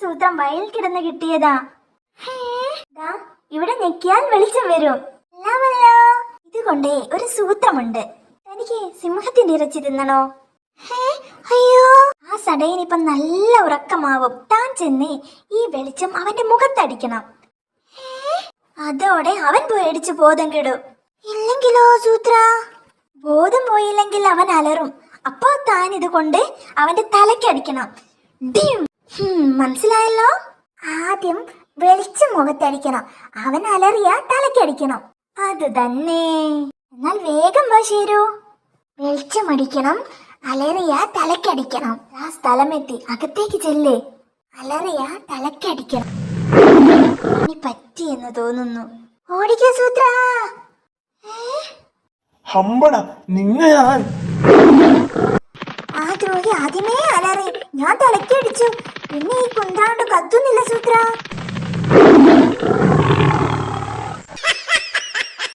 സൂത്രം വയൽ കിടന്ന് കിട്ടിയതാ. ദാ, ഇവിടെ ഞെക്കിയാൽ വെളിച്ചം വരും. ഇതുകൊണ്ടേ ഒരു സൂത്രമുണ്ട്. തനിക്ക് സിംഹത്തിന്റെ ഇറച്ചി തിന്നണോ? അയ്യോ. ആ സടയൻ നല്ല ഉറക്കമാവും. താൻ ചെന്ന് ഈ വെളിച്ചം അവന്റെ മുഖത്തടിക്കണം. അതോടെ അവൻ പേടിച്ച് ബോധം കെടും. ഇല്ലെങ്കിലോ സൂത്ര? ബോധം പോയില്ലെങ്കിൽ അവൻ അലറും. അപ്പോ താൻ ഇത് കൊണ്ട് അവന്റെ തലക്കടിക്കണം ഡിം. മനസ്സിലായല്ലോ? ആദ്യം വെളിച്ചം മുഖത്തടിക്കണം. അവൻ അലറിയ തലക്കടിക്കണം. അത് തന്നെ. എന്നാൽ വേഗം വാ ശീരു. വെളിച്ചമടിക്കണം അലറിയ തലക്കടിക്കണം. ആ സ്ഥലമെത്തി. അകത്തേക്ക് ചെല്ലേ. അലറിയ തലക്കടിക്കണം. പറ്റി പറ്റിയെന്ന് തോന്നുന്നു. ഓടിക്കോ സൂത്ര. ഹമ്പട നിങ്ങ ഞാൻ. ആ ദ്രോഹി ആദ്യമേ അലറി. ഞാൻ തലക്കടിച്ചു. പിന്നെ ഈ കുന്താണ്ട് കത്തുന്നില്ല സൂത്ര